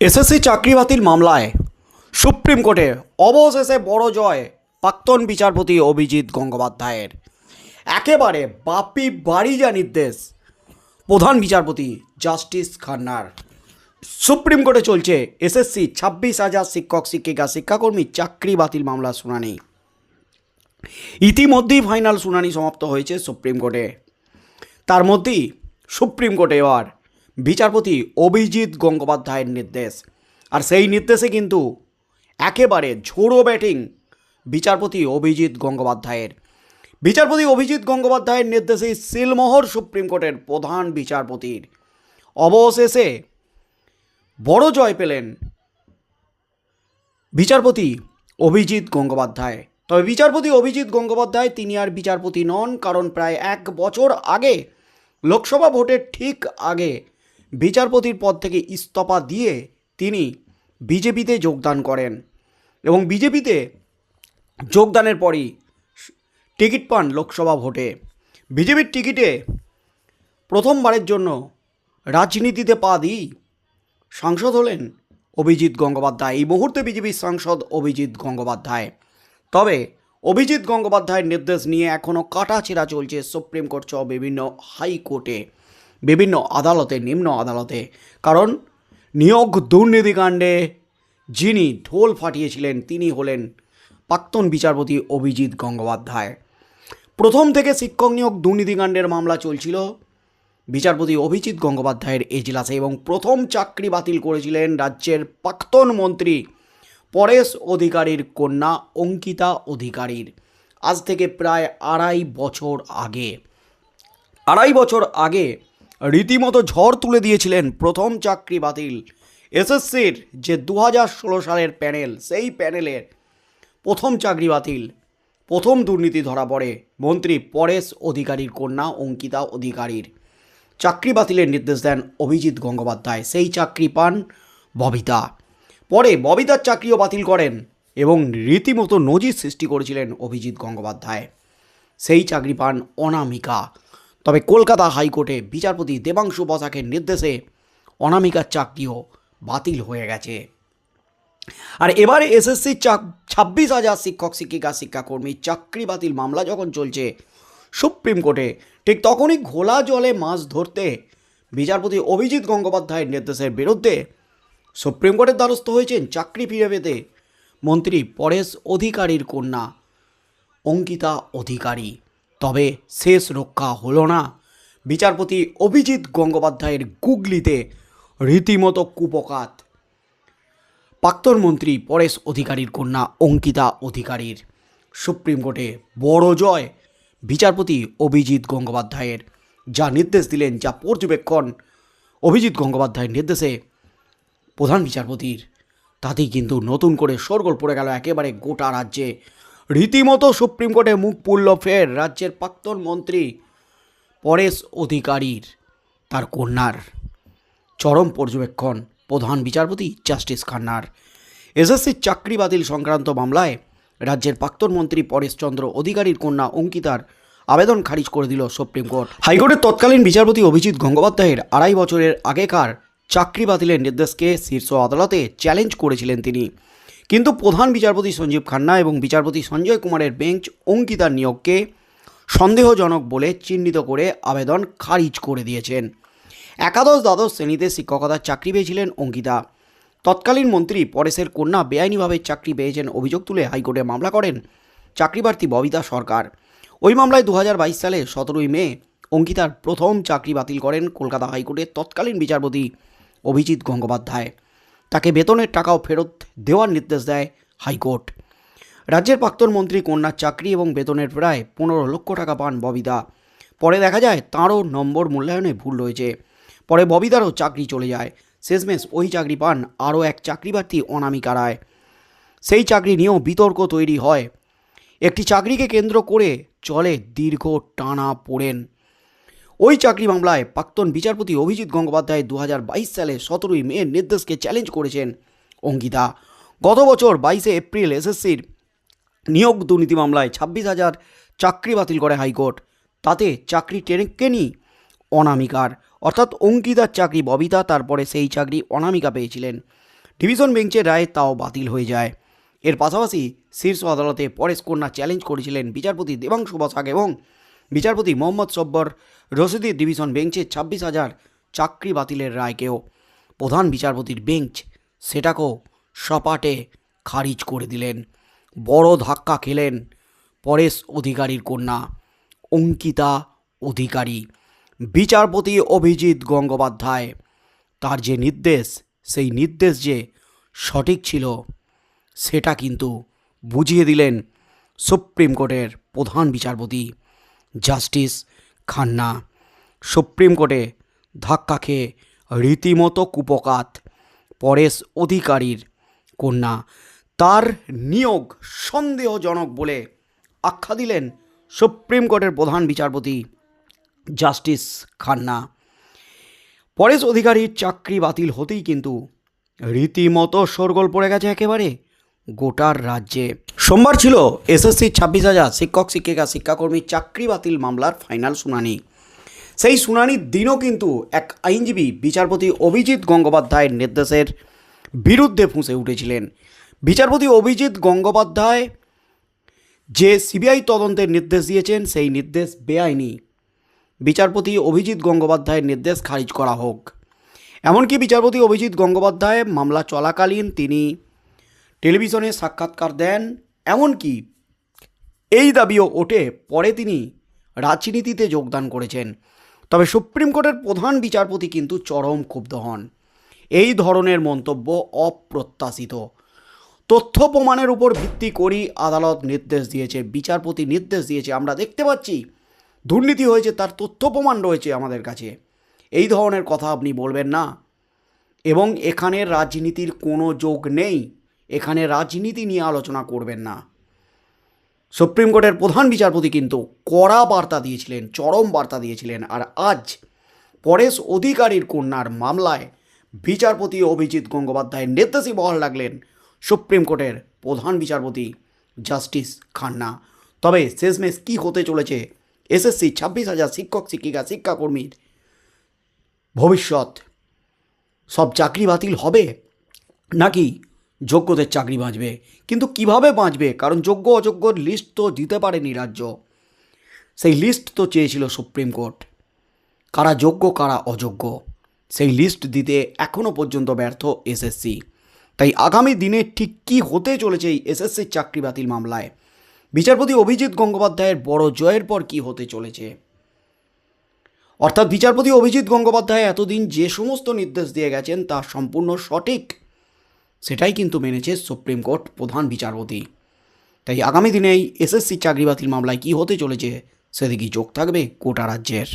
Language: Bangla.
এসএসসি চাকরি বাতিল মামলায় সুপ্রিম কোর্টে অবশেষে বড় জয় প্রাক্তন বিচারপতি অভিজিৎ গঙ্গোপাধ্যায়ের। একেবারে বাপি বাড়ি যা নির্দেশ প্রধান বিচারপতি জাস্টিস খান্নার। সুপ্রিম কোর্টে চলছে এসএসসি ছাব্বিশ হাজার শিক্ষক, শিক্ষিকা, শিক্ষাকর্মী চাকরি বাতিল মামলা শুনানি। ইতিমধ্যেই ফাইনাল শুনানি সমাপ্ত হয়েছে সুপ্রিম কোর্টে। তার মধ্যেই সুপ্রিম কোর্টে এবার বিচারপতি অভিজিৎ গঙ্গোপাধ্যায়ের নির্দেশ। আর সেই নির্দেশে কিন্তু একেবারে ঝোড়ো ব্যাটিং বিচারপতি অভিজিৎ গঙ্গোপাধ্যায়ের। বিচারপতি অভিজিৎ গঙ্গোপাধ্যায়ের নির্দেশে সিলমোহর সুপ্রিম কোর্টের প্রধান বিচারপতির অবশেষে বড় জয় পেলেন বিচারপতি অভিজিৎ গঙ্গোপাধ্যায়। তবে বিচারপতি অভিজিৎ গঙ্গোপাধ্যায় তিনি আর বিচারপতি নন, কারণ প্রায় এক বছর আগে লোকসভা ভোটের ঠিক আগে বিচারপতির পদ থেকে ইস্তফা দিয়ে তিনি বিজেপিতে যোগদান করেন এবং বিজেপিতে যোগদানের পরই টিকিট পান লোকসভা ভোটে। বিজেপির টিকিটে প্রথমবারের জন্য রাজনীতিতে পা দিই সাংসদ হলেন অভিজিৎ গঙ্গোপাধ্যায়। এই মুহূর্তে বিজেপির সাংসদ অভিজিৎ গঙ্গোপাধ্যায়। তবে অভিজিৎ গঙ্গোপাধ্যায়ের নির্দেশ নিয়ে এখনও কাটাছেড়া চলছে সুপ্রিম কোর্ট সহ বিভিন্ন হাইকোর্টে। বিভিন্ন আদালতে, নিম্ন আদালতে। কারণ নিয়োগ দুর্নীতিকাণ্ডে যিনি ঢোল ফাটিয়েছিলেন, তিনি হলেন প্রাক্তন বিচারপতি অভিজিৎ গঙ্গোপাধ্যায়। প্রথম থেকে শিক্ষক নিয়োগ দুর্নীতিকাণ্ডের মামলা চলছিল বিচারপতি অভিজিৎ গঙ্গোপাধ্যায়ের এজলাসে এবং প্রথম চাকরি বাতিল করেছিলেন রাজ্যের প্রাক্তন মন্ত্রী পরেশ অধিকারীর কন্যা অঙ্কিতা অধিকারীর। আজ থেকে প্রায় আড়াই বছর আগে, আড়াই বছর আগে রীতিমতো ঝড় তুলে দিয়েছিলেন প্রথম চাকরি বাতিল। এসএসসির যে দু হাজার ষোলো সালের প্যানেল, সেই প্যানেলের প্রথম চাকরি বাতিল। প্রথম দুর্নীতি ধরা পড়ে মন্ত্রী পরেশ অধিকারীর কন্যা অঙ্কিতা অধিকারীর। চাকরি বাতিলের নির্দেশ দেন অভিজিৎ গঙ্গোপাধ্যায়, সেই চাকরি পান ববিতা। পরে ববিতার চাকরিও বাতিল করেন এবং রীতিমতো নজির সৃষ্টি করেছিলেন অভিজিৎ গঙ্গোপাধ্যায়। সেই চাকরি পান অনামিকা। তবে কলকাতা হাইকোর্টে বিচারপতি দেবাংশু বসাকের নির্দেশে অনামিকার চাকরিও বাতিল হয়ে গেছে। আর এবারে এসএসসি ছাব্বিশ হাজার শিক্ষক, শিক্ষিকা, শিক্ষাকর্মী চাকরি বাতিল মামলা যখন চলছে সুপ্রিম কোর্টে, ঠিক তখনই ঘোলা জলে মাছ ধরতে বিচারপতি অভিজিৎ গঙ্গোপাধ্যায়ের নির্দেশের বিরুদ্ধে সুপ্রিম কোর্টের দ্বারস্থ হয়েছেন চাকরি ফিরে পেতে মন্ত্রী পরেশ অধিকারীর কন্যা অঙ্কিতা অধিকারী। তবে শেষ রক্ষা হলো না। বিচারপতি অভিজিৎ গঙ্গোপাধ্যায়ের গুগলিতে রীতিমতো কুপকাত। প্রাক্তন মন্ত্রী পরেশ অধিকারীর কন্যা অঙ্কিতা অধিকারীর। সুপ্রিম কোর্টে বড় জয়। বিচারপতি অভিজিৎ গঙ্গোপাধ্যায়ের যা নির্দেশ দিলেন, যা পর্যবেক্ষণ অভিজিৎ গঙ্গোপাধ্যায়ের নির্দেশে প্রধান বিচারপতির। তাতেই কিন্তু নতুন করে শোরগোল পড়ে গেল একেবারে গোটা রাজ্যে। রীতিমতো সুপ্রিম কোর্টে মুখ পুরল ফের রাজ্যের প্রাক্তন মন্ত্রী পরেশ অধিকারীর, তার কন্যার। চরম পর্যবেক্ষণ, প্রধান বিচারপতি জাস্টিস খান্নার। এসএসসির চাকরি বাতিল সংক্রান্ত মামলায় রাজ্যের প্রাক্তন মন্ত্রী পরেশচন্দ্র অধিকারীর কন্যা অঙ্কিতার আবেদন খারিজ করে দিল সুপ্রিম কোর্ট। হাইকোর্টের তৎকালীন বিচারপতি অভিজিৎ গঙ্গোপাধ্যায়ের আড়াই বছরের আগেকার চাকরি বাতিলের নির্দেশকে শীর্ষ আদালতে চ্যালেঞ্জ করেছিলেন তিনি। কিন্তু প্রধান বিচারপতি সঞ্জীব খান্না এবং বিচারপতি সঞ্জয় কুমারের বেঞ্চ অঙ্কিতার নিয়োগকে সন্দেহজনক বলে চিহ্নিত করে আবেদন খারিজ করে দিয়েছেন। একাদশ দ্বাদশ শ্রেণীতে শিক্ষকতার চাকরি পেয়েছিলেন অঙ্কিতা। তৎকালীন মন্ত্রী পরেশের কন্যা বেআইনিভাবে চাকরি পেয়েছেন অভিযোগ তুলে হাইকোর্টে মামলা করেন চাকরিপ্রার্থী ববিতা সরকার। ওই মামলায় দু হাজার বাইশ সালে সতেরোই মে অঙ্কিতার প্রথম চাকরি বাতিল করেন কলকাতা হাইকোর্টের তৎকালীন বিচারপতি অভিজিৎ গঙ্গোপাধ্যায়। তাকে বেতনের টাকাও ফেরত দেওয়ার নির্দেশ দেয় হাইকোর্ট। রাজ্যের প্রাক্তন মন্ত্রী কন্যার চাকরি এবং বেতনের প্রায় পনেরো লক্ষ টাকা পান ববিতা। পরে দেখা যায় তাঁরও নম্বর মূল্যায়নে ভুল রয়েছে। পরে ববিতারও চাকরি চলে যায়। শেষমেশ ওই চাকরি পান আরও এক চাকরিপ্রার্থী অনামিকা রায়। সেই চাকরি নিয়েও বিতর্ক তৈরি হয়। একটি চাকরিকে কেন্দ্র করে চলে দীর্ঘ টানা পড়েন। ওই চাকরি মামলায় প্রাক্তন বিচারপতি অভিজিৎ গঙ্গোপাধ্যায় দু হাজার বাইশ সালে সতেরোই মে নির্দেশকে চ্যালেঞ্জ করেছেন অঙ্কিতা গত বছর বাইশে এপ্রিল এসএসসির নিয়োগ দুর্নীতি মামলায় ছাব্বিশ হাজার চাকরি বাতিল করে হাইকোর্ট। তাতে চাকরি টেনেকেনি অনামিকার। অর্থাৎ অঙ্কিতার চাকরি ববিতা, তারপরে সেই চাকরি অনামিকা পেয়েছিলেন। ডিভিশন বেঞ্চের রায় তাও বাতিল হয়ে যায়। এর পাশাপাশি শীর্ষ আদালতে পরেশ কন্যা চ্যালেঞ্জ করেছিলেন বিচারপতি দেবাংশু বসাক এবং বিচারপতি মোহাম্মদ সব্বর রশিদির ডিভিশন বেঞ্চে ছাব্বিশ হাজার চাকরি বাতিলের রায়কেও প্রধান বিচারপতির বেঞ্চ সেটাকেও সপাটে খারিজ করে দিলেন। বড় ধাক্কা খেলেন পরেশ অধিকারীর কন্যা অঙ্কিতা অধিকারী। বিচারপতি অভিজিৎ গঙ্গোপাধ্যায়, তার যে নির্দেশ, সেই নির্দেশ যে সঠিক ছিল, সেটা কিন্তু বুঝিয়ে দিলেন সুপ্রিম কোর্টের প্রধান বিচারপতি। জাস্টিস খান্না। সুপ্রিম কোর্টে ধাক্কা খেয়ে রীতিমতো কুপকাত পরেশ অধিকারীর কন্যা। তার নিয়োগ সন্দেহজনক বলে আখ্যা দিলেন সুপ্রিম কোর্টের প্রধান বিচারপতি জাস্টিস খান্না। পরেশ অধিকারীর চাকরি বাতিল হতেই কিন্তু রীতিমতো শোরগোল পড়ে গেছে একেবারে। গোটার রাজ্যে। সোমবার ছিল এসএসসি ছাব্বিশ হাজার শিক্ষক, শিক্ষিকা, শিক্ষাকর্মী চাকরি বাতিল মামলার ফাইনাল শুনানি। সেই শুনানির দিনও কিন্তু এক আইনজীবী বিচারপতি অভিজিৎ গঙ্গোপাধ্যায়ের নির্দেশের বিরুদ্ধে ফুঁসে উঠেছিলেন। বিচারপতি অভিজিৎ গঙ্গোপাধ্যায় যে সিবিআই তদন্তের নির্দেশ দিয়েছেন, সেই নির্দেশ বেআইনি। বিচারপতি অভিজিৎ গঙ্গোপাধ্যায়ের নির্দেশ খারিজ করা হোক। এমনকি বিচারপতি অভিজিৎ গঙ্গোপাধ্যায় মামলা চলাকালীন তিনি টেলিভিশনে সাক্ষাৎকার দেন, এমনকি এই দাবিও ওঠে পরে তিনি রাজনীতিতে যোগদান করেছেন। তবে সুপ্রিম কোর্টের প্রধান বিচারপতি কিন্তু চরম ক্ষুব্ধ হন। এই ধরনের মন্তব্য অপ্রত্যাশিত। তথ্য প্রমাণের উপর ভিত্তি করেই আদালত নির্দেশ দিয়েছে, বিচারপতি নির্দেশ দিয়েছে। আমরা দেখতে পাচ্ছি, দুর্নীতি হয়েছে, তার তথ্য প্রমাণ রয়েছে আমাদের কাছে। এই ধরনের কথা আপনি বলবেন না। এবং এখানে রাজনীতির কোনো যোগ নেই। এখানে রাজনীতি নিয়ে আলোচনা করবেন না। সুপ্রিম কোর্টের প্রধান বিচারপতি কিন্তু কড়া বার্তা দিয়েছিলেন, চরম বার্তা দিয়েছিলেন আর আজ পরেশ অধিকারীর কন্যার মামলায় বিচারপতি অভিজিৎ গঙ্গোপাধ্যায়ের নির্দেশই বহাল রাখলেন সুপ্রিম কোর্টের প্রধান বিচারপতি জাস্টিস খান্না। তবে শেষমেশ কী হতে চলেছে, এসএসসি ছাব্বিশ হাজার শিক্ষক, শিক্ষিকা, শিক্ষাকর্মীর ভবিষ্যৎ সব চাকরি বাতিল হবে নাকি যোগ্যদের চাকরি বাঁচবে। কিন্তু কীভাবে বাঁচবে? কারণ যোগ্য অযোগ্যর লিস্ট তো দিতে পারেনি রাজ্য। সেই লিস্ট তো চেয়েছিল সুপ্রিম কোর্ট। কারা যোগ্য, কারা অযোগ্য। সেই লিস্ট দিতে এখনও পর্যন্ত ব্যর্থ এসএসসি তাই আগামী দিনে ঠিক কী হতে চলেছে এই এসএসসির চাকরি বাতিল মামলায়? বিচারপতি অভিজিৎ গঙ্গোপাধ্যায়ের বড় জয়ের পর কী হতে চলেছে? অর্থাৎ বিচারপতি অভিজিৎ গঙ্গোপাধ্যায় এতদিন যে সমস্ত নির্দেশ দিয়ে গেছেন তা সম্পূর্ণ সঠিক। সেটাই কিন্তু মেনেছে সুপ্রিম কোর্ট প্রধান বিচারপতি। তাই আগামী দিনে এই এসএসসি চাকরি বাতিল মামলায় কী হতে চলেছে সেদিকেই চোখ থাকবে কোটা রাজ্যের।